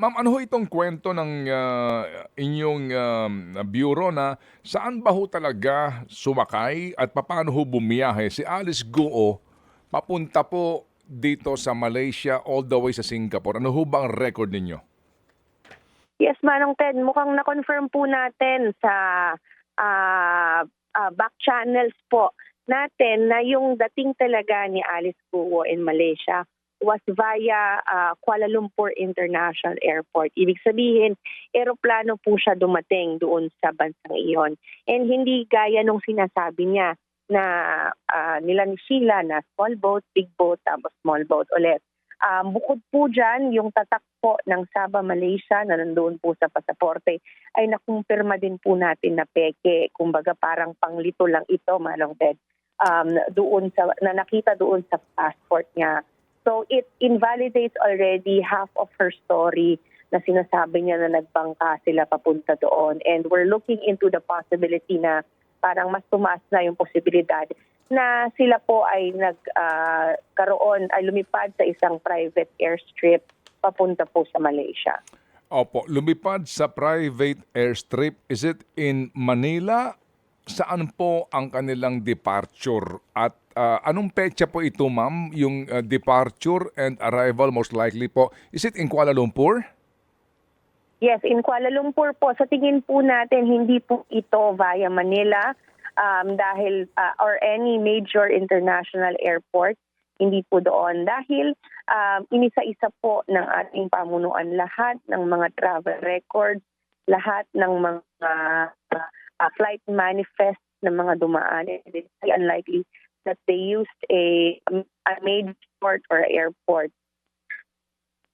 ma'am, ano ho itong kwento ng ah, inyong um, bureau na saan ba ho talaga sumakay at paano ho bumiyahe si Alice Guo papunta po dito sa Malaysia all the way sa Singapore? Ano ho ba ang record ninyo? Yes, Manong Ted, mukhang na-confirm po natin sa ah, ah, back channels po natin na yung dating talaga ni Alice Guo in Malaysia was via ah, Kuala Lumpur International Airport. Ibig sabihin, eroplano po siya dumating doon sa bansang iyon. And hindi gaya nung sinasabi niya na ah, nila ni Sheila na small boat, big boat, tapos small boat ulit. Um, bukod po dyan, yung tatak po ng Sabah, Malaysia na nandoon po sa pasaporte ay nakumpirma din po natin na peke. Kumbaga parang panglito lang ito, Manong Ted, um, doon sa, na nakita doon sa passport niya. So it invalidates already half of her story na sinasabi niya na nagbangka sila papunta doon. And we're looking into the possibility na parang mas tumaas na yung posibilidad na sila po ay nagkaroon, ay lumipad sa isang private airstrip papunta po sa Malaysia. Opo, lumipad sa private airstrip. Is it in Manila? Saan po ang kanilang departure? At ah, anong petsa po ito, ma'am? Yung ah, departure and arrival most likely po. Is it in Kuala Lumpur? Yes, in Kuala Lumpur po, sa tingin po natin, hindi po ito via Manila um, dahil uh, or any major international airport, hindi po doon. Dahil um, inisa-isa po ng ating pamunuan lahat ng mga travel records, lahat ng mga uh, flight manifest ng mga dumaan. It's highly unlikely that they used a, a major or airport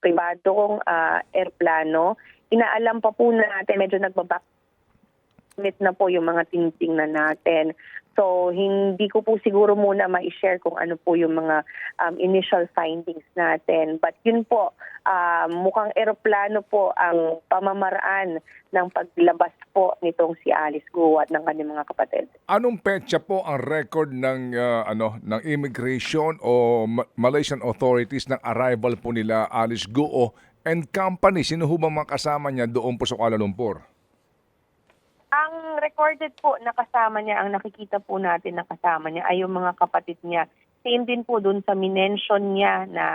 pribadong uh, airplano. Inaalam pa po natin, medyo nagbabak limit na po yung mga tinitingnan natin. So, hindi ko po siguro muna ma-share kung ano po yung mga um, initial findings natin. But yun po, um, mukhang eroplano po ang pamamaraan ng paglabas po nitong si Alice Guo at ng kanyang mga kapatid. Anong petsa po ang record ng ah, ano ng immigration o Ma- Malaysian authorities ng arrival po nila Alice Guo and company? Sino ho ba mga kasama niya doon po sa Kuala Lumpur? Recorded po na kasama niya, ang nakikita po natin na kasama niya ay yung mga kapatid niya. Same din po dun sa minention niya na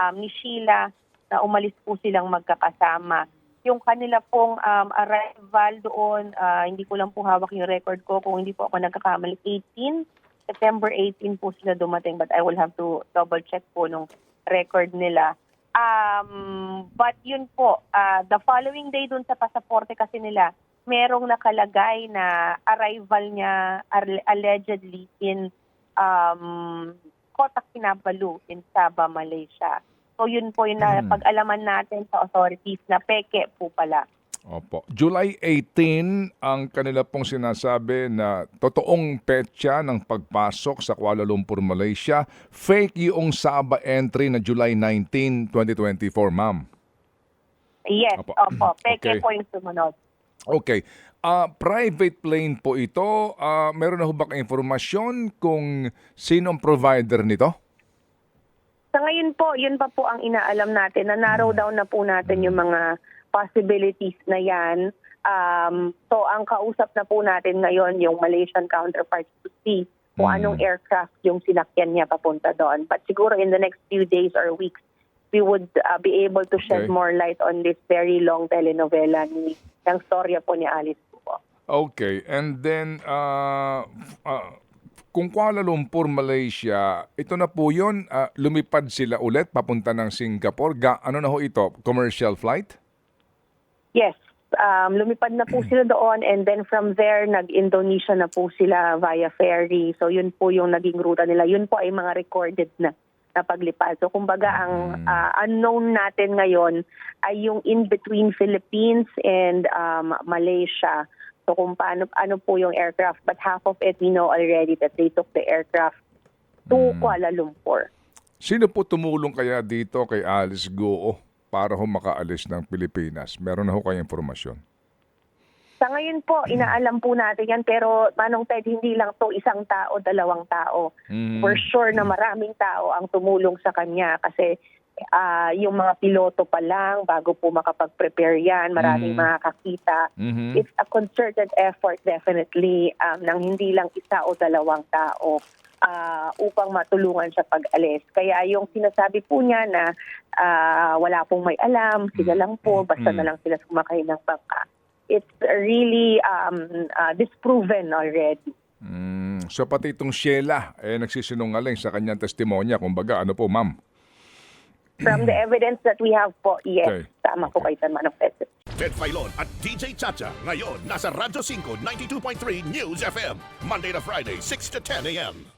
um, ni Sheila na umalis po silang magkakasama. Yung kanila pong um, arrival doon, ah, hindi ko lang po hawak yung record ko kung hindi po ako nagkakamali, 18, September 18 po sila dumating but I will have to double check po nung record nila. Um, but yun po, ah, the following day dun sa pasaporte kasi nila, merong nakalagay na arrival niya allegedly in um, Kota Kinabalu in Sabah, Malaysia. So yun po yung Hmm. pag-alaman natin sa authorities na peke po pala. Opo. July 18 ang kanila pong sinasabi na totoong petsa ng pagpasok sa Kuala Lumpur, Malaysia. Fake yung Sabah entry na July 19, 2024, ma'am. Yes, Opo. opo. Peke Okay. po yung sumunod. Okay. Ah, private plane po ito. Ah, meron na ho ba informasyon kung sino ang provider nito? Sa ngayon po, yun pa po ang inaalam natin na narrow down na po natin yung mga possibilities na yan. Um, so ang kausap na po natin ngayon yung Malaysian counterparts to see kung Mm. anong aircraft yung sinakyan niya papunta doon. But siguro in the next few days or weeks, we would uh, be able to shed Okay. more light on this very long telenovela ni ng storya po ni Alice po. Okay. And then, ah, ah, kung Kuala Lumpur, Malaysia, ito na po yun, ah, lumipad sila ulit papunta ng Singapore. Ga, ano na ho ito? Commercial flight? Yes, um, lumipad na po sila doon and then from there, nag-Indonesia na po sila via ferry. So yun po yung naging ruta nila. Yun po ay mga recorded na na paglipad. So kumbaga ang ah, unknown natin ngayon ay yung in between Philippines and um, Malaysia. So kung paano ano po yung aircraft but half of it we know already that they took the aircraft to Kuala Lumpur. Sino po tumulong kaya dito kay Alice Goo para ho makaalis ng Pilipinas? Meron na ho kayong informasyon? Sa ngayon po, inaalam po natin yan pero Manong Ted, hindi lang to isang tao, dalawang tao. Mm. For sure na maraming tao ang tumulong sa kanya kasi ah, yung mga piloto pa lang, bago po makapag-prepare yan, maraming Mm. makakakita. Mhm. It's a concerted effort definitely um, ng hindi lang isa o dalawang tao ah, upang matulungan siya pag-alis. Kaya yung sinasabi po niya na ah, wala pong may alam, sila lang po, basta Mm. na lang sila sumakay ng bangka. It's really um, ah, disproven already. Mm, so pati itong Sheila, eh, nagsisinungaling sa kanyang testimonya. Kumbaga, ano po, ma'am? From the evidence that we have po, yes, Okay. tama po kayo sa Pedro. Ted Filon at DJ Chacha. Ngayon, nasa Radyo 5, 92.3 News FM. Monday to Friday, 6 to 10 a.m.